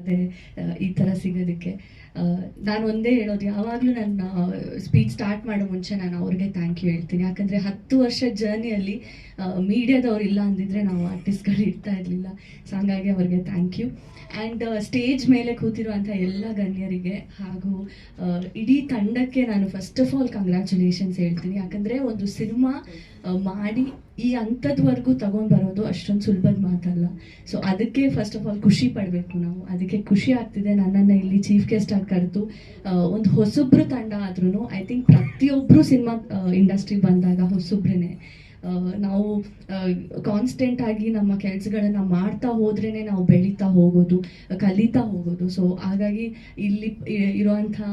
ಅದೇ ಈ ಥರ ಸಿಗೋದಕ್ಕೆ. ನಾನು ಒಂದೇ ಹೇಳೋದು, ಯಾವಾಗಲೂ ನನ್ನ ಸ್ಪೀಚ್ ಸ್ಟಾರ್ಟ್ ಮಾಡೋ ಮುಂಚೆ ನಾನು ಅವ್ರಿಗೆ ಥ್ಯಾಂಕ್ ಯು ಹೇಳ್ತೀನಿ. ಯಾಕಂದರೆ ಹತ್ತು ವರ್ಷ ಜರ್ನಿಯಲ್ಲಿ ಮೀಡಿಯಾದವ್ರು ಇಲ್ಲ ಅಂದಿದ್ರೆ ನಾವು ಆರ್ಟಿಸ್ಟ್ಗಳು ಇರ್ತಾ ಇರಲಿಲ್ಲ. ಸೊ ಹಂಗಾಗಿ ಅವ್ರಿಗೆ ಥ್ಯಾಂಕ್ ಯು ಆ್ಯಂಡ್ ಸ್ಟೇಜ್ ಮೇಲೆ ಕೂತಿರುವಂಥ ಎಲ್ಲ ಗಣ್ಯರಿಗೆ ಹಾಗೂ ಇಡೀ ತಂಡಕ್ಕೆ ನಾನು ಫಸ್ಟ್ ಆಫ್ ಆಲ್ ಕಂಗ್ರ್ಯಾಚುಲೇಷನ್ಸ್ ಹೇಳ್ತೀನಿ. ಯಾಕಂದರೆ ಒಂದು ಸಿನಿಮಾ ಮಾಡಿ ಈ ಅಂಕದವರೆಗೂ ತಗೊಂಡ್ ಬರೋದು ಅಷ್ಟೊಂದು ಸುಲಭದ ಮಾತಲ್ಲ. ಸೊ ಅದಕ್ಕೆ ಫಸ್ಟ್ ಆಫ್ ಆಲ್ ಖುಷಿ ಪಡಬೇಕು ನಾವು. ಅದಕ್ಕೆ ಖುಷಿ ಆಗ್ತಿದೆ ನನ್ನನ್ನು ಇಲ್ಲಿ ಚೀಫ್ ಗೆಸ್ಟ್ ಆಗಿ ಕರೆದು. ಒಂದು ಹೊಸೊಬ್ರು ತಂಡ ಆದ್ರೂ ಐ ಥಿಂಕ್ ಪ್ರತಿಯೊಬ್ಬರು ಸಿನಿಮಾ ಇಂಡಸ್ಟ್ರಿ ಬಂದಾಗ ಹೊಸೊಬ್ರೇ ನಾವು ಕಾನ್ಸ್ಟೆಂಟ್ ಆಗಿ ನಮ್ಮ ಕೆಲಸಗಳನ್ನು ಮಾಡ್ತಾ ಹೋದ್ರೇನೆ ನಾವು ಬೆಳೀತಾ ಹೋಗೋದು, ಕಲಿತಾ ಹೋಗೋದು. ಸೊ ಹಾಗಾಗಿ ಇಲ್ಲಿ ಇರುವಂತಹ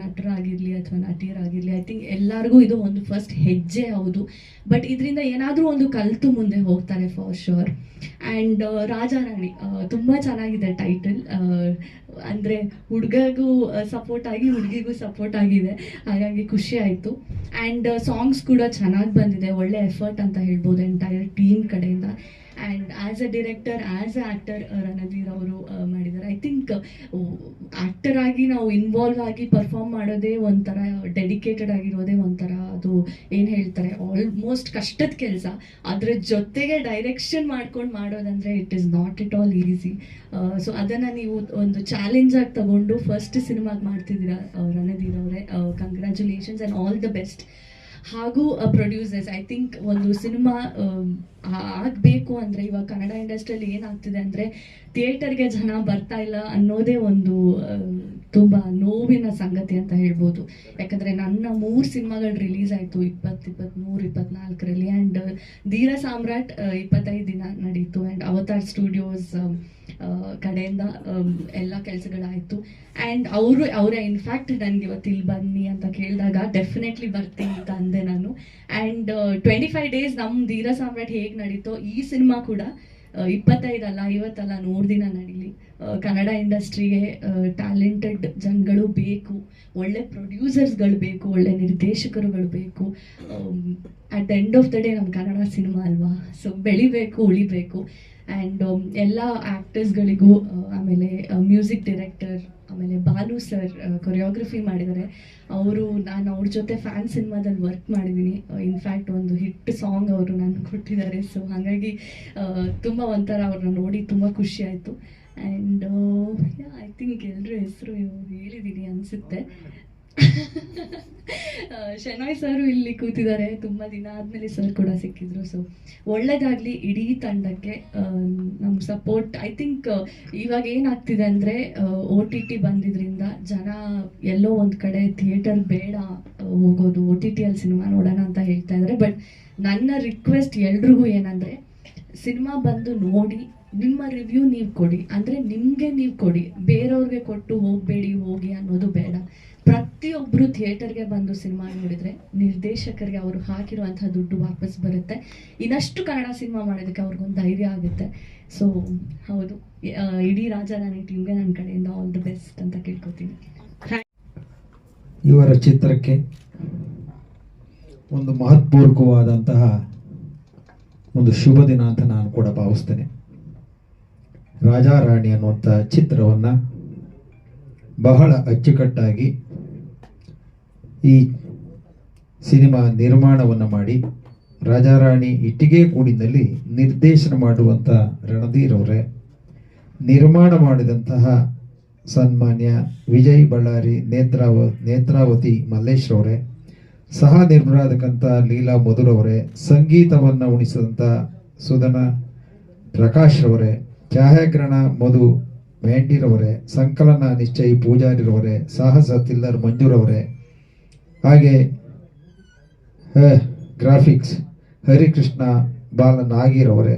ನಟರಾಗಿರ್ಲಿ ಅಥವಾ ನಟಿಯರಾಗಿರ್ಲಿ ಐ ಥಿಂಕ್ ಎಲ್ಲರಿಗೂ ಇದು ಒಂದು ಫಸ್ಟ್ ಹೆಜ್ಜೆ ಹೌದು. ಬಟ್ ಇದರಿಂದ ಏನಾದರೂ ಒಂದು ಕಲಿತು ಮುಂದೆ ಹೋಗ್ತಾರೆ ಫಾರ್ ಶೋರ್ ಆ್ಯಂಡ್ ರಾಜಾರಾಣಿ ತುಂಬ ಚೆನ್ನಾಗಿದೆ ಟೈಟಲ್ ಅಂದರೆ ಹುಡುಗಗೂ ಸಪೋರ್ಟ್ ಆಗಿ, ಹುಡುಗಿಗೂ ಸಪೋರ್ಟ್ ಆಗಿದೆ. ಹಾಗಾಗಿ ಖುಷಿ ಆಯಿತು. ಆ್ಯಂಡ್ ಸಾಂಗ್ಸ್ ಕೂಡ ಚೆನ್ನಾಗಿ ಬಂದಿದೆ. ಒಳ್ಳೆ ಎಫರ್ಟ್ ಅಂತ ಹೇಳ್ಬೋದು ಎಂಟೈರ್ ಟೀಮ್ ಕಡೆಯಿಂದ. And as a director as a actor Randhir ಅವರು ಮಾಡಿದ್ದಾರೆ. ಐ ಥಿಂಕ್ ಆ್ಯಕ್ಟರ್ ಆಗಿ ನಾವು ಇನ್ವಾಲ್ವ್ ಆಗಿ ಪರ್ಫಾರ್ಮ್ ಮಾಡೋದೇ ಒಂಥರ ಡೆಡಿಕೇಟೆಡ್ ಆಗಿರೋದೇ ಒಂಥರ ಅದು ಏನು ಹೇಳ್ತಾರೆ ಆಲ್ಮೋಸ್ಟ್ ಕಷ್ಟದ ಕೆಲಸ. ಅದರ ಜೊತೆಗೆ ಡೈರೆಕ್ಷನ್ ಮಾಡ್ಕೊಂಡು ಮಾಡೋದಂದರೆ it is not it all easy so ಅದನ್ನು ನೀವು ಒಂದು ಚಾಲೆಂಜ್ ಆಗಿ ತಗೊಂಡು ಫಸ್ಟ್ ಸಿನಿಮಾಗೆ ಮಾಡ್ತಿದ್ದೀರಾ ರಣಧೀರ್ ಅವರೇ? Congratulations and all the best ಹಾಗೂ ಪ್ರೊಡ್ಯೂಸರ್ಸ್ ಐ ಥಿಂಕ್ ಒಂದು ಸಿನಿಮಾ ಆಗಬೇಕು ಅಂದರೆ ಇವಾಗ ಕನ್ನಡ ಇಂಡಸ್ಟ್ರಿಯಲ್ಲಿ ಏನಾಗ್ತಿದೆ ಅಂದರೆ ಥಿಯೇಟರ್ಗೆ ಜನ ಬರ್ತಾ ಇಲ್ಲ ಅನ್ನೋದೇ ಒಂದು ತುಂಬ ನೋವಿನ ಸಂಗತಿ ಅಂತ ಹೇಳ್ಬೋದು. ಯಾಕಂದ್ರೆ ನನ್ನ ಮೂರು ಸಿನಿಮಾಗಳು ರಿಲೀಸ್ ಆಯಿತು. ಇಪ್ಪತ್ ಇಪ್ಪತ್ತ್ಮೂರು ಇಪ್ಪತ್ನಾಲ್ಕರಲ್ಲಿ ಅಂಡ್ ಧೀರ ಸಾಮ್ರಾಟ್ ಆ, ಇಪ್ಪತ್ತೈದು ದಿನ ನಡೀತು. ಅಂಡ್ ಅವತಾರ್ ಸ್ಟುಡಿಯೋಸ್ ಕಡೆಯಿಂದ ಆಮ್, ಎಲ್ಲ ಕೆಲಸಗಳಾಯಿತು. ಅಂಡ್ ಅವರು ಅವರ ಇನ್ಫ್ಯಾಕ್ಟ್ ನನಗೆ ಇವತ್ತು ಇಲ್ಲಿ ಬನ್ನಿ ಅಂತ ಕೇಳಿದಾಗ ಡೆಫಿನೆಟ್ಲಿ ಬರ್ತೀನಿ ಅಂತ ಅಂದೆ ನಾನು. ಅಂಡ್ ಟ್ವೆಂಟಿ ಫೈವ್ ಡೇಸ್ ನಮ್ಮ ಧೀರ ಸಾಮ್ರಾಟ್ ಹೇಗೆ ನಡೀತೋ ಈ ಸಿನಿಮಾ ಕೂಡ ಇಪ್ಪತ್ತೈದಲ್ಲ, ಐವತ್ತಲ್ಲ ನೂರು ದಿನ ನಡೀಲಿ ಕನ್ನಡ ಇಂಡಸ್ಟ್ರಿಗೆ ಟ್ಯಾಲೆಂಟೆಡ್ ಜನಗಳು ಬೇಕು, ಒಳ್ಳೆ ಪ್ರೊಡ್ಯೂಸರ್ಸ್ಗಳು ಬೇಕು, ಒಳ್ಳೆ ನಿರ್ದೇಶಕರುಗಳು ಬೇಕು. At the end of the day ನಮ್ಮ ಕನ್ನಡ ಸಿನಿಮಾ ಅಲ್ವಾ? ಸೊ ಬೆಳಿಬೇಕು, ಉಳಿಬೇಕು. ಆ್ಯಂಡ್ ಎಲ್ಲ ಆ್ಯಕ್ಟರ್ಸ್ಗಳಿಗೂ ಆಮೇಲೆ ಮ್ಯೂಸಿಕ್ ಡಿರೆಕ್ಟರ್ ಆಮೇಲೆ ಬಾಲು ಸರ್ ಕೊರಿಯೋಗ್ರಫಿ ಮಾಡಿದ್ದಾರೆ. ಅವರು, ನಾನು ಅವ್ರ ಜೊತೆ ಫ್ಯಾನ್ ಸಿನಿಮಾದಲ್ಲಿ ವರ್ಕ್ ಮಾಡಿದ್ದೀನಿ ಇನ್ಫ್ಯಾಕ್ಟ್ ಒಂದು ಹಿಟ್ ಸಾಂಗ್ ಅವರು ನನಗೆ ಕೊಟ್ಟಿದ್ದಾರೆ. ಸೊ ಹಾಗಾಗಿ ತುಂಬ ಒಂಥರ ಅವ್ರನ್ನ ನೋಡಿ ತುಂಬ ಖುಷಿ ಆಯಿತು. ಆ್ಯಂಡ್ ಐ ಥಿಂಕ್ ಎಲ್ಲರೂ ಹೆಸರು ಹೇಳಿದ್ದೀನಿ ಅನಿಸುತ್ತೆ. ಶನಾಯ್ ಸರ್ ಇಲ್ಲಿ ಕೂತಿದ್ದಾರೆ. ತುಂಬ ದಿನ ಆದ್ಮೇಲೆ ಸರ್ ಕೂಡ ಸಿಕ್ಕಿದ್ರು. ಸೊ ಒಳ್ಳೇದಾಗಲಿ ಇಡೀ ತಂಡಕ್ಕೆ ನಮ್ಮ ಸಪೋರ್ಟ್ ಐ ಥಿಂಕ್ ಇವಾಗ ಏನಾಗ್ತಿದೆ ಅಂದ್ರೆ ಒ ಟಿ ಟಿ ಬಂದಿದ್ರಿಂದ ಜನ ಎಲ್ಲೋ ಒಂದ್ ಕಡೆ ಥಿಯೇಟರ್ ಬೇಡ ಹೋಗೋದು ಒ ಟಿ ಟಿಯಲ್ಲಿ ಸಿನಿಮಾ ನೋಡೋಣ ಅಂತ ಹೇಳ್ತಾ ಇದ್ದಾರೆ ಬಟ್ ನನ್ನ ರಿಕ್ವೆಸ್ಟ್ ಎಲ್ರಿಗೂ ಏನಂದ್ರೆ ಸಿನಿಮಾ ಬಂದು ನೋಡಿ ನಿಮ್ಮ ರಿವ್ಯೂ ನೀವು ಕೊಡಿ. ಅಂದರೆ ನಿಮಗೆ ನೀವು ಕೊಡಿ. ಬೇರೆಯವ್ರಿಗೆ ಕೊಟ್ಟು ಹೋಗಬೇಡಿ, ಹೋಗಿ ಅನ್ನೋದು ಬೇಡ. ಪ್ರತಿಯೊಬ್ಬರು ಥಿಯೇಟರ್ಗೆ ಬಂದು ಸಿನಿಮಾ ನೋಡಿದ್ರೆ ನಿರ್ದೇಶಕರಿಗೆ ಅವರು ಹಾಕಿರುವಂಥ ದುಡ್ಡು ವಾಪಸ್ ಬರುತ್ತೆ. ಇನ್ನಷ್ಟು ಕನ್ನಡ ಸಿನಿಮಾ ಮಾಡೋದಕ್ಕೆ ಅವ್ರಿಗೊಂದು ಧೈರ್ಯ ಆಗುತ್ತೆ. ಸೊ ಹೌದು. ಇಡೀ ಇಡೀ ರಾಜಾರಾಣಿ ಟೀಮ್ಗೆ ನನ್ನ ಕಡೆಯಿಂದ ಆಲ್ ದಿ ಬೆಸ್ಟ್ ಅಂತ ಕೇಳ್ಕೊತೀನಿ. ಇವರ ಚಿತ್ರಕ್ಕೆ ಒಂದು ಮಹತ್ಪೂರ್ವಕವಾದಂತಹ ಒಂದು ಶುಭ ದಿನ ಅಂತ ನಾನು ಕೂಡ ಭಾವಿಸ್ತೇನೆ. ರಾಜಾರಾಣಿ ಅನ್ನುವಂಥ ಚಿತ್ರವನ್ನು ಬಹಳ ಅಚ್ಚುಕಟ್ಟಾಗಿ ಈ ಸಿನಿಮಾ ನಿರ್ಮಾಣವನ್ನು ಮಾಡಿ ರಾಜಾರಾಣಿ ಇಟ್ಟಿಗೆ ಕೂಡಿನಲ್ಲಿ ನಿರ್ದೇಶನ ಮಾಡುವಂಥ ರಣಧೀರ್ ಅವರೇ. ನಿರ್ಮಾಣ ಮಾಡಿದಂತಹ ಸನ್ಮಾನ್ಯ ವಿಜಯ್ ಬಳ್ಳಾರಿ ನೇತ್ರಾವ, ನೇತ್ರಾವತಿ ಮಲ್ಲೇಶ್ ಅವರೇ, ಸಹ ನಿರ್ಮಾಣಕಂತ ಲೀಲಾ ಮಧುರವರೇ ಅವರೇ, ಸಂಗೀತವನ್ನು ಉಣಿಸಿದಂಥ ಸುಧನ ಪ್ರಕಾಶ್ ರವರೇ ಛಾಯಾಗ್ರಹಣ ಮಧು ವೆಂಟಿರವರೇ ಸಂಕಲನ ನಿಶ್ಚಯಿ ಪೂಜಾರಿರವರೇ, ಸಾಹಸ ತಿಲ್ಲರ್ ಮಂಜೂರವರೇ. ಹಾಗೆ ಗ್ರಾಫಿಕ್ಸ್, ಹರಿಕೃಷ್ಣ ಬಾಲನಾಗಿರವರೇ.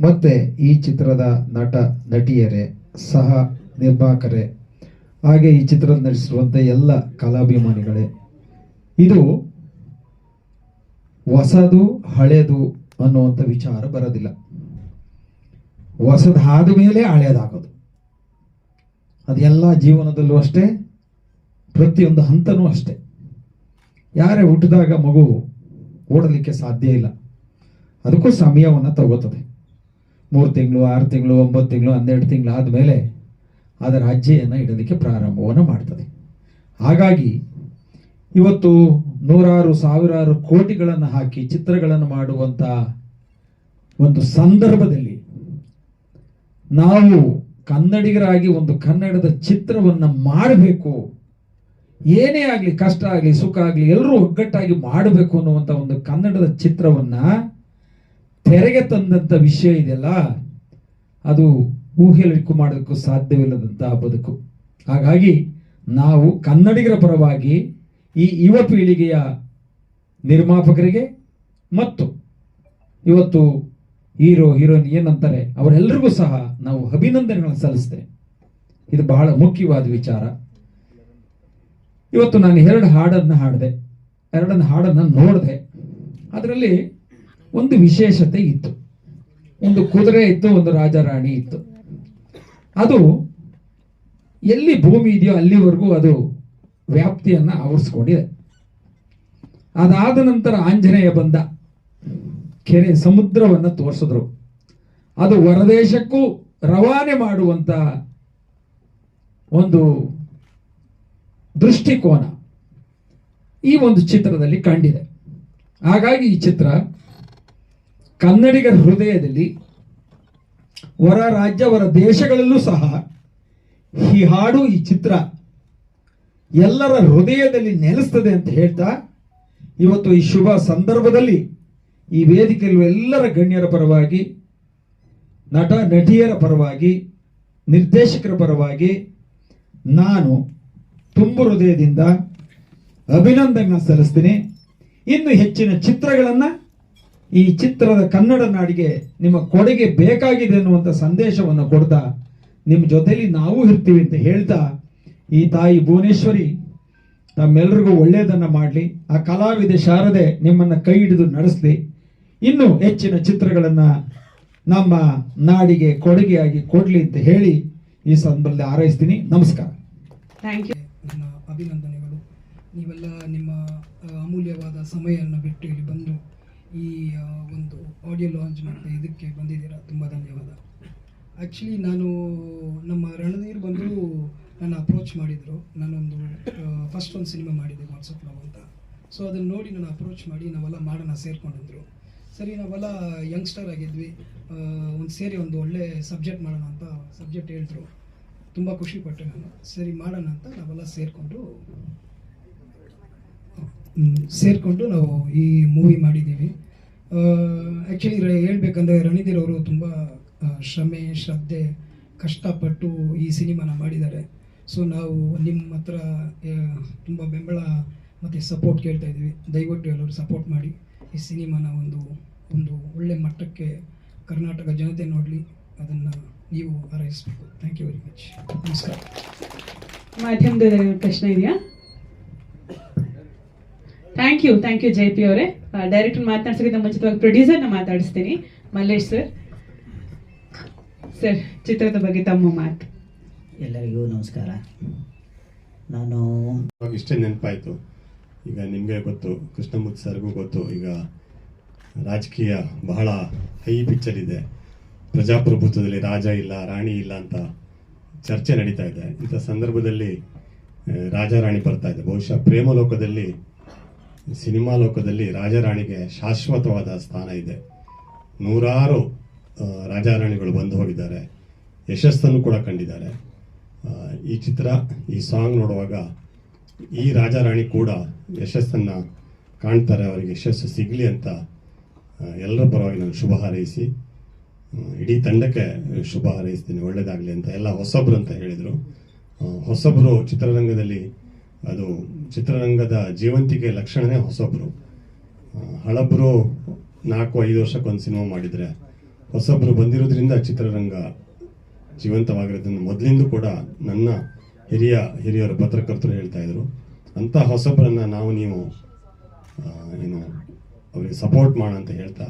ಮತ್ತೆ ಈ ಚಿತ್ರದ ನಟ, ನಟಿಯರೇ, ಸಹ ನಿರ್ಮಾಕರೇ. ಹಾಗೆ ಈ ಚಿತ್ರ ನಡೆಸಿರುವಂಥ ಎಲ್ಲ ಕಲಾಭಿಮಾನಿಗಳೇ. ಇದು ಹೊಸದು ಹಳೆಯದು ಅನ್ನುವಂಥ ವಿಚಾರ ಬರೋದಿಲ್ಲ. ಹೊಸದಾದ ಮೇಲೆ ಹಳೆಯದಾಗೋದು ಅದೆಲ್ಲ ಜೀವನದಲ್ಲೂ ಅಷ್ಟೇ, ಪ್ರತಿಯೊಂದು ಹಂತನೂ ಅಷ್ಟೇ. ಯಾರೇ ಹುಟ್ಟಿದಾಗ ಮಗು ಓಡಲಿಕ್ಕೆ ಸಾಧ್ಯ ಇಲ್ಲ. ಅದಕ್ಕೂ ಸಮಯವನ್ನು ತಗೋತದೆ. ಮೂರು ತಿಂಗಳು, ಆರು ತಿಂಗಳು, ಒಂಬತ್ತು ತಿಂಗಳು, ಹನ್ನೆರಡು ತಿಂಗಳು ಆದಮೇಲೆ ಅದರ ಅಜ್ಜೆಯನ್ನು ಇಡಲಿಕ್ಕೆ ಪ್ರಾರಂಭವನ್ನು ಮಾಡ್ತದೆ. ಹಾಗಾಗಿ ಇವತ್ತು ನೂರಾರು, ಸಾವಿರಾರು ಕೋಟಿಗಳನ್ನು ಹಾಕಿ ಚಿತ್ರಗಳನ್ನು ಮಾಡುವಂಥ ಒಂದು ಸಂದರ್ಭದಲ್ಲಿ ನಾವು ಕನ್ನಡಿಗರಾಗಿ ಒಂದು ಕನ್ನಡದ ಚಿತ್ರವನ್ನು ಮಾಡಬೇಕು. ಏನೇ ಆಗಲಿ, ಕಷ್ಟ ಆಗಲಿ, ಸುಖ ಆಗಲಿ, ಎಲ್ಲರೂ ಒಗ್ಗಟ್ಟಾಗಿ ಮಾಡಬೇಕು ಅನ್ನುವಂಥ ಒಂದು ಕನ್ನಡದ ಚಿತ್ರವನ್ನ ತೆರೆಗೆ ತಂದಂಥ ವಿಷಯ ಇದೆಯಲ್ಲ, ಅದು ಊಹೆಲಿಕ್ಕೂ ಮಾಡೋದಕ್ಕೂ ಸಾಧ್ಯವಿಲ್ಲದಂತಹ ಬದುಕು. ಹಾಗಾಗಿ ನಾವು ಕನ್ನಡಿಗರ ಪರವಾಗಿ ಈ ಯುವ ಪೀಳಿಗೆಯ ನಿರ್ಮಾಪಕರಿಗೆ ಮತ್ತು ಇವತ್ತು ಹೀರೋ, ಹೀರೋಯಿನ್ ಏನಂತಾರೆ ಅವರೆಲ್ಲರಿಗೂ ಸಹ ನಾವು ಅಭಿನಂದನೆಗಳನ್ನು ಸಲ್ಲಿಸ್ತೇವೆ ಇದು ಬಹಳ ಮುಖ್ಯವಾದ ವಿಚಾರ. ಇವತ್ತು ನಾನು ಎರಡು ಹಾಡನ್ನ ಹಾಡಿದೆ. ಎರಡನ್ನು ಹಾಡನ್ನ ನೋಡಿದೆ. ಅದರಲ್ಲಿ ಒಂದು ವಿಶೇಷತೆ ಇತ್ತು. ಒಂದು ಕುದುರೆ ಇತ್ತು, ಒಂದು ರಾಜರಾಣಿ ಇತ್ತು. ಅದು ಎಲ್ಲಿ ಭೂಮಿ ಇದೆಯೋ ಅಲ್ಲಿವರೆಗೂ ಅದು ವ್ಯಾಪ್ತಿಯನ್ನ ಆವರಿಸ್ಕೊಂಡಿದೆ. ಅದಾದ ನಂತರ ಆಂಜನೇಯ ಬಂದ. ಕೆರೆ ಸಮುದ್ರವನ್ನು ತೋರಿಸಿದ್ರು. ಅದು ಹೊರದೇಶಕ್ಕೂ ರವಾನೆ ಮಾಡುವಂತ ಒಂದು ದೃಷ್ಟಿಕೋನ ಈ ಒಂದು ಚಿತ್ರದಲ್ಲಿ ಕಂಡಿದೆ. ಹಾಗಾಗಿ ಈ ಚಿತ್ರ ಕನ್ನಡಿಗರ ಹೃದಯದಲ್ಲಿ ಹೊರ ರಾಜ್ಯ, ಹೊರ ದೇಶಗಳಲ್ಲೂ ಸಹ ಈ ಹಾಡು, ಈ ಚಿತ್ರ ಎಲ್ಲರ ಹೃದಯದಲ್ಲಿ ನೆಲೆಸ್ತದೆ ಅಂತ ಹೇಳ್ತಾ ಇವತ್ತು ಈ ಶುಭ ಸಂದರ್ಭದಲ್ಲಿ ಈ ವೇದಿಕೆಯಲ್ಲಿ ಎಲ್ಲರ ಗಣ್ಯರ ಪರವಾಗಿ, ನಟ, ನಟಿಯರ ಪರವಾಗಿ, ನಿರ್ದೇಶಕರ ಪರವಾಗಿ ನಾನು ತುಂಬ ಹೃದಯದಿಂದ ಅಭಿನಂದನೆ ಸಲ್ಲಿಸ್ತೀನಿ. ಇನ್ನು ಹೆಚ್ಚಿನ ಚಿತ್ರಗಳನ್ನು ಈ ಚಿತ್ರದ ಕನ್ನಡ ನಾಡಿಗೆ ನಿಮ್ಮ ಕೊಡುಗೆ ಬೇಕಾಗಿದೆ ಅನ್ನುವಂಥ ಸಂದೇಶವನ್ನು ಕೊಡ್ತಾ ನಿಮ್ಮ ಜೊತೆಯಲ್ಲಿ ನಾವು ಇರ್ತೀವಿ ಅಂತ ಹೇಳ್ತಾ ಈ ತಾಯಿ ಭುವನೇಶ್ವರಿ ತಮ್ಮೆಲ್ಲರಿಗೂ ಒಳ್ಳೆಯದನ್ನು ಮಾಡಲಿ. ಆ ಕಲಾವಿದೆ ಶಾರದೆ ನಿಮ್ಮನ್ನು ಕೈ ಹಿಡಿದು ನಡೆಸಲಿ. ಇನ್ನು ಹೆಚ್ಚಿನ ಚಿತ್ರಗಳನ್ನ ನಮ್ಮ ನಾಡಿಗೆ ಕೊಡುಗೆಯಾಗಿ ಕೊಡ್ಲಿ ಅಂತ ಹೇಳಿ ಈ ಸಂದರ್ಭದಲ್ಲಿ ಹಾರೈಸ್ತೀನಿ. ನಮಸ್ಕಾರ. ಥ್ಯಾಂಕ್ ಯು ನನ್ನ ಅಭಿನಂದನೆಗಳು. ನೀವೆಲ್ಲ ನಿಮ್ಮ ಅಮೂಲ್ಯವಾದ ಸಮಯವನ್ನು ಬಿಟ್ಟು ಇಲ್ಲಿ ಬಂದು ಈ ಒಂದು ಆಡಿಯೋ ಲಾಂಚ್ ಮಾಡಿದ ಇದಕ್ಕೆ ಬಂದಿದ್ದೀರಾ. ತುಂಬ ಧನ್ಯವಾದ. ಆ್ಯಕ್ಚುಲಿ ನಾನು ನಮ್ಮ ರಣಧೀರ್ ಬಂದು ನನ್ನ ಅಪ್ರೋಚ್ ಮಾಡಿದರು. ನಾನೊಂದು ಫಸ್ಟ್ ಒಂದು ಸಿನಿಮಾ ಮಾಡಿದ್ದೆ ವಾಟ್ಸಪ್ ಲವ್ ಅಂತ. ಸೊ ಅದನ್ನು ನೋಡಿ ನಾನು ಅಪ್ರೋಚ್ ಮಾಡಿ ನಾವೆಲ್ಲ ಮಾಡೋಣ ಸೇರ್ಕೊಂಡಿದ್ರು ಸರಿ, ನಾವೆಲ್ಲ ಯಂಗ್ಸ್ಟರ್ ಆಗಿದ್ವಿ. ಒಂದು ಸೇರಿ ಒಂದು ಒಳ್ಳೆ ಸಬ್ಜೆಕ್ಟ್ ಮಾಡೋಣ ಅಂತ ಸಬ್ಜೆಕ್ಟ್ ಹೇಳಿದ್ರು. ತುಂಬ ಖುಷಿಪಟ್ಟೆ ನಾನು. ಸರಿ, ಮಾಡೋಣ ಅಂತ ನಾವೆಲ್ಲ ಸೇರಿಕೊಂಡು ಸೇರಿಕೊಂಡು ನಾವು ಈ ಮೂವಿ ಮಾಡಿದ್ದೀವಿ. ಆ್ಯಕ್ಚುಲಿ ಹೇಳ್ಬೇಕಂದ್ರೆ ರಣಧೀರ್ ಅವರು ತುಂಬ ಶ್ರಮೆ, ಶ್ರದ್ಧೆ, ಕಷ್ಟಪಟ್ಟು ಈ ಸಿನಿಮಾನ ಮಾಡಿದ್ದಾರೆ. ಸೊ ನಾವು ನಿಮ್ಮ ಹತ್ರ ತುಂಬ ಬೆಂಬಲ ಮತ್ತು ಸಪೋರ್ಟ್ ಕೇಳ್ತಾ ಇದ್ದೀವಿ. ದಯವಿಟ್ಟು ಎಲ್ಲರೂ ಸಪೋರ್ಟ್ ಮಾಡಿ. ಈ ಸಿನಿಮಾನ ಒಂದು ಒಂದು ಒಳ್ಳೆ ಮಟ್ಟಕ್ಕೆ ಕರ್ನಾಟಕ ಜನತೆ ನೋಡಲಿ ಅದನ್ನು ನೀವು ಹಾರೈಸಬೇಕು. ಥ್ಯಾಂಕ್ ಯು ವೆರಿ ಮಚ್ ನಮಸ್ಕಾರ. ಮಾಧ್ಯಮದ ಪ್ರಶ್ನೆ ಇದೆಯಾ? Thank you thank you J P ಅವರೇ. ಡೈರೆಕ್ಟರ್ ಮಾತನಾಡ್ಸೋಕ್ಕಿಂತ ಮುಂಚಿತವಾಗಿ ಪ್ರೊಡ್ಯೂಸರ್ನ ಮಾತಾಡಿಸ್ತೀನಿ. ಮಲ್ಲೇಶ್ ಸರ್ ಸರ್ ಚಿತ್ರದ ಬಗ್ಗೆ ತಮ್ಮ ಮಾತು. ಎಲ್ಲರಿಗೂ ನಮಸ್ಕಾರ. ನಾನು ಇಷ್ಟೇ ನೆನಪಾಯಿತು. ಈಗ ನಿಮಗೆ ಗೊತ್ತು, ಕೃಷ್ಣಮೂರ್ತಿ ಸರ್ಗೂ ಗೊತ್ತು, ಈಗ ರಾಜಕೀಯ ಬಹಳ ಹೈ ಪಿಕ್ಚರ್ ಇದೆ. ಪ್ರಜಾಪ್ರಭುತ್ವದಲ್ಲಿ ರಾಜ ಇಲ್ಲ, ರಾಣಿ ಇಲ್ಲ ಅಂತ ಚರ್ಚೆ ನಡೀತಾ ಇದೆ. ಇಂಥ ಸಂದರ್ಭದಲ್ಲಿ ರಾಜಾರಾಣಿ ರಾಜ ರಾಣಿ ಬರ್ತಾ ಇದೆ. ಬಹುಶಃ ಪ್ರೇಮ ಲೋಕದಲ್ಲಿ, ಸಿನಿಮಾ ಲೋಕದಲ್ಲಿ ರಾಜಾರಾಣಿಗೆ ಶಾಶ್ವತವಾದ ಸ್ಥಾನ ಇದೆ. ನೂರಾರು ರಾಜ ರಾಜಾರಾಣಿಗಳು ಬಂದು ಹೋಗಿದ್ದಾರೆ. ಯಶಸ್ಸನ್ನು ಕೂಡ ಕಂಡಿದ್ದಾರೆ. ಈ ಚಿತ್ರ, ಈ ಸಾಂಗ್ ನೋಡುವಾಗ ಈ ರಾಜಾರಾಣಿ ಕೂಡ ಯಶಸ್ಸನ್ನ ಕಾಣ್ತಾರೆ, ಅವರಿಗೆ ಯಶಸ್ಸು ಸಿಗಲಿ ಅಂತ ಎಲ್ಲರ ಪರವಾಗಿ ನಾನು ಶುಭ ಹಾರೈಸಿ ಇಡೀ ತಂಡಕ್ಕೆ ಶುಭ ಹಾರೈಸ್ತೀನಿ ಒಳ್ಳೆಯದಾಗಲಿ ಅಂತ ಎಲ್ಲ ಹೊಸಬ್ರು ಅಂತ ಹೇಳಿದರು. ಹೊಸಬ್ರು ಚಿತ್ರರಂಗದಲ್ಲಿ, ಅದು ಚಿತ್ರರಂಗದ ಜೀವಂತಿಕೆ ಲಕ್ಷಣನೇ ಹೊಸಬ್ರು. ಹಳಬ್ರು ನಾಲ್ಕು, ಐದು ವರ್ಷಕ್ಕೊಂದು ಸಿನಿಮಾ ಮಾಡಿದರೆ, ಹೊಸಬ್ರು ಬಂದಿರೋದ್ರಿಂದ ಚಿತ್ರರಂಗ ಜೀವಂತವಾಗಿರೋದನ್ನು ಮೊದಲಿಂದ ಕೂಡ ನನ್ನ ಹಿರಿಯ ಹಿರಿಯರು, ಪತ್ರಕರ್ತರು ಹೇಳ್ತಾ ಇದ್ರು. ಅಂತ ಹೊಸಬರನ್ನ ನಾವು ನೀವು ಏನು ಅವರಿಗೆ ಸಪೋರ್ಟ್ ಮಾಡ ಅಂತ ಹೇಳ್ತಾ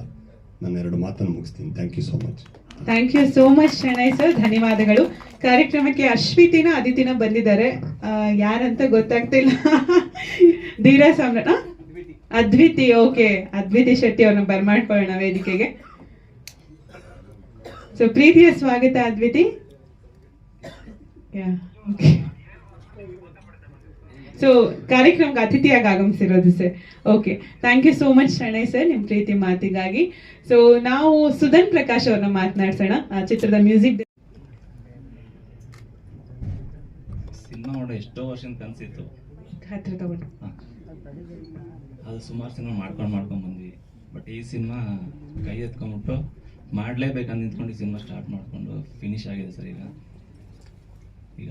ನನ್ನ ಎರಡು ಮಾತನ್ನು ಮುಗಿಸ್ತೀನಿ. Thank you so much thank you so much Sharanai sir ಧನ್ಯವಾದಗಳು. ಕಾರ್ಯಕ್ರಮಕ್ಕೆ ಅಶ್ವಿತಿನ ಅದಿತಿನ ಬಂದಿದ್ದಾರೆ. ಯಾರಂತ ಗೊತ್ತಾಗ್ತಿಲ್ಲ. ಧೀರಾ ಸಾಮ್ರಾಟ್ ಅದ್ವಿತಿ ಓಕೆ ಅದ್ವಿತಿ ಶೆಟ್ಟಿ ಅವ್ರನ್ನ ಬರ್ಮಾಡ್ಕೊಳ್ಳೋಣ ವೇದಿಕೆಗೆ. ಸೊ ಪ್ರೀತಿಯ ಸ್ವಾಗತ, ಅದ್ವಿತಿ. ಯಾ ಓಕೆ ಸೊ ಕಾರ್ಯಕ್ರಮಕ್ಕೆ ಅತಿಥಿಯಾಗಿ ಆಗಮಿಸಿರೋದು sir. Okay thank you so much Sharanai sir ನಿಮ್ಮ ಪ್ರೀತಿ ಮಾತಿಗಾಗಿ. ಸೊ ನಾವು ಸುಧನ್ ಪ್ರಕಾಶ್ ಅವ್ರನ್ನ ಮಾತನಾಡ್ಸೋಣ. ಆ ಚಿತ್ರದ ಮ್ಯೂಸಿಕ್ ಸಿನಿಮಾ ಮಾಡೋ ಎಷ್ಟೋ ವರ್ಷದ ಕನಸಿತ್ತು. ಹತ್ರ ತಗೊಂಡು. ಅದು ಸುಮಾರು ಸಿನಿಮಾ ಮಾಡ್ಕೊಂಡು ಮಾಡ್ಕೊಂಡು ಬಂದ್ವಿ. ಬಟ್ ಈ ಸಿನಿಮಾ ಕೈ ಎತ್ಕೊಂಡ್ಬಿಟ್ಟು ಮಾಡಲೇಬೇಕಂತ ನಿಂತ್ಕೊಂಡು ಈ ಸಿನಿಮಾ ಸ್ಟಾರ್ಟ್ ಮಾಡಿಕೊಂಡು ಫಿನಿಶ್ ಆಗಿದೆ ಸರ್ ಈಗ. ಈಗ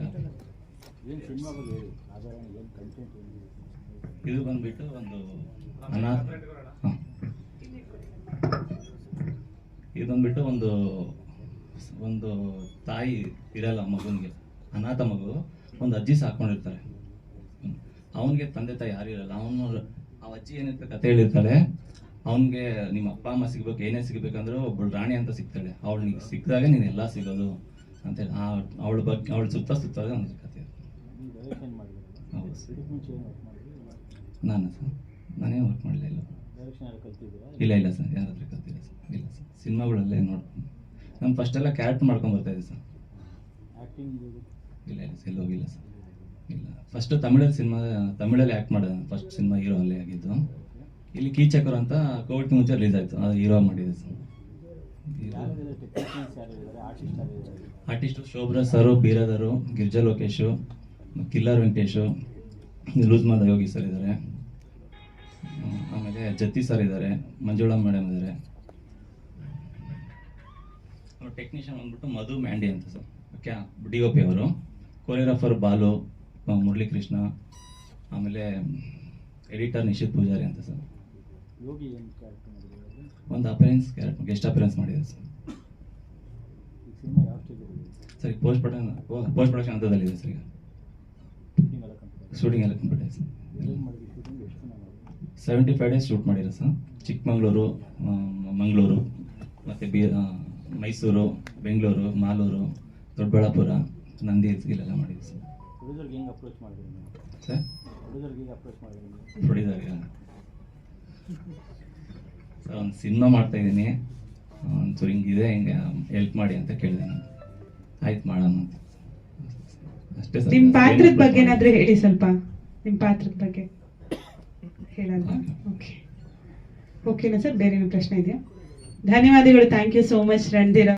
ಇದು? ಬಂದ್ಬಿಟ್ಟು ಒಂದು ಅನಾಥ ಹಾಂ ಇದು ಬಂದ್ಬಿಟ್ಟು ಒಂದು ಒಂದು ತಾಯಿ ಇರಲ್ಲ ಮಗುನಿಗೆ ಅನಾಥ ಮಗು ಒಂದು ಅಜ್ಜಿ ಸಾಕೊಂಡಿರ್ತಾರೆ ಅವನಿಗೆ ತಂದೆ ತಾಯಿ ಯಾರು ಇರಲ್ಲ. ಅವನು ಆ ಅಜ್ಜಿ ಏನಿರ್ತಾರೆ ಕತೆ ಹೇಳಿರ್ತಾಳೆ ಅವನಿಗೆ ನಿಮ್ಮ ಅಪ್ಪ ಅಮ್ಮ ಸಿಗ್ಬೇಕು ಏನೇ ಸಿಗ್ಬೇಕಂದ್ರೂ ಒಬ್ಬಳು ರಾಣಿ ಅಂತ ಸಿಗ್ತಾಳೆ. ಅವಳು ನಿಗೆ ಸಿಕ್ಕಿದಾಗ ನೀನು ಎಲ್ಲ ಸಿಗೋದು ಅಂತೇಳಿ ಆ ಅವಳ ಬಗ್ಗೆ ಅವಳು ಸುತ್ತ ಸುತ್ತ ನಾನು ಸರ್ ನಾನೇ ವರ್ಕ್ ಮಾಡಲಿಲ್ಲ ಇಲ್ಲ. ಇಲ್ಲ ಸರ್, ಯಾರಾದರೂ ಕಲ್ತಿಲ್ಲ ಸರ್, ಇಲ್ಲ ಸರ್. ಸಿನಿಮಾಗಳಲ್ಲೇ ನೋಡ್ಕೊಂಡು ನಾನು ಫಸ್ಟೆಲ್ಲ ಕ್ಯಾರೆಕ್ಟ್ ಮಾಡ್ಕೊಂಡು ಬರ್ತಾ ಇದ್ದೆ ಸರ್. ಇಲ್ಲ ಇಲ್ಲ ಸರ್ ಹೋಗಿಲ್ಲ ಸರ್. ಇಲ್ಲ. ಫಸ್ಟು ತಮಿಳಲ್ಲಿ ಸಿನಿಮಾ, ತಮಿಳಲ್ಲಿ ಆ್ಯಕ್ಟ್ ಮಾಡಿದೆ ಫಸ್ಟ್ ಸಿನಿಮಾ ಹೀರೋ ಅಲ್ಲೇ ಆಗಿದ್ದು. ಇಲ್ಲಿ ಕೀಚಕರು ಅಂತ ಕೋವಿಡ್ ಮುಂಚೆ ರಿಲೀಸ್ ಆಯಿತು. ಅದು ಹೀರೋ ಮಾಡಿದೆ sir. Artist ಶೋಭ್ರಾ sir, ಬೀರಾದರು, Girija Lokesh, killer Venkatesh ಲೂಸ್ಮಾದ ಯೋಗಿ ಸರ್ ಇದ್ದಾರೆ ಆಮೇಲೆ ಜತಿ ಸರ್ ಇದ್ದಾರೆ ಮಂಜುಳಾ ಮೇಡಮ್ ಇದ್ದಾರೆ ಟೆಕ್ನಿಷಿಯನ್ ಬಂದ್ಬಿಟ್ಟು ಮಧು ಮ್ಯಾಂಡಿ ಅಂತ sir. Okay D O P ಅವರು. ಕೊರಿಯೋಗ್ರಾಫರ್ ಬಾಲು ಆ, ಮುರಳಿ ಕೃಷ್ಣ ಆಮೇಲೆ ಎಡಿಟರ್ ನಿಶಿತ್ ಪೂಜಾರಿ ಅಂತ ಸರ್. ಒಂದು ಅಪರೆನ್ಸ್ ಕ್ಯಾರೆಕ್ಟರ್ ಗೆಸ್ಟ್ ಅಪರೆನ್ಸ್ ಮಾಡಿದೆ ಸರ್. ಸರಿ ಪೋಸ್ಟ್ ಪ್ರೊಡಕ್ಷನ್ ಪೋಸ್ಟ್ ಪ್ರೊಡಕ್ಷನ್ ಹಂತದಲ್ಲಿದೆ ಸರ್ ಈಗ. ಶೂಟಿಂಗ್ ಎಲ್ಲ ಕಂಪ್ಲೀಟ್ ಆಯ್ತು? ಸೆವೆಂಟಿ ಫೈವ್ ಡೇಸ್ ಶೂಟ್ ಮಾಡಿರೋ ಸರ್? ಚಿಕ್ಕಮಗಳೂರು ಮಂಗಳೂರು ಮತ್ತು ಬಿ ಮೈಸೂರು ಬೆಂಗಳೂರು ಮಾಲೂರು ದೊಡ್ಡಬಳ್ಳಾಪುರ ನಂದಿ ಇಲ್ಲೆಲ್ಲ ಮಾಡಿದ್ವಿ ಸರ್? ಸರ್? ಪ್ರೊಡ್ಯೂಸರ್ಗೆ ಸರ್ ಒಂದು ಸಿನಿಮಾ ಮಾಡ್ತಾ ಇದ್ದೀನಿ. ಒಂಚೂರು ಹಿಂಗಿದೆ ಹಿಂಗೆ ಹೆಲ್ಪ್ ಮಾಡಿ ಅಂತ ಕೇಳಿದೆ ನಾನು. ಆಯ್ತು ಮಾಡೋಣ ಅಂತ. ನಿಮ್ ಪಾತ್ರದ ಬಗ್ಗೆ ಏನಾದ್ರೂ ಹೇಳಿ ಸ್ವಲ್ಪ. ನಿಮ್ ಪಾತ್ರದ ಬಗ್ಗೆ ಹೇಳಲ್ಲ ಓಕೆ ಓಕೆನಾ ಸರ್ ಬೇರೆ ಪ್ರಶ್ನೆ ಇದೆಯಾ? ಧನ್ಯವಾದಗಳು. Thank you so much Randhir.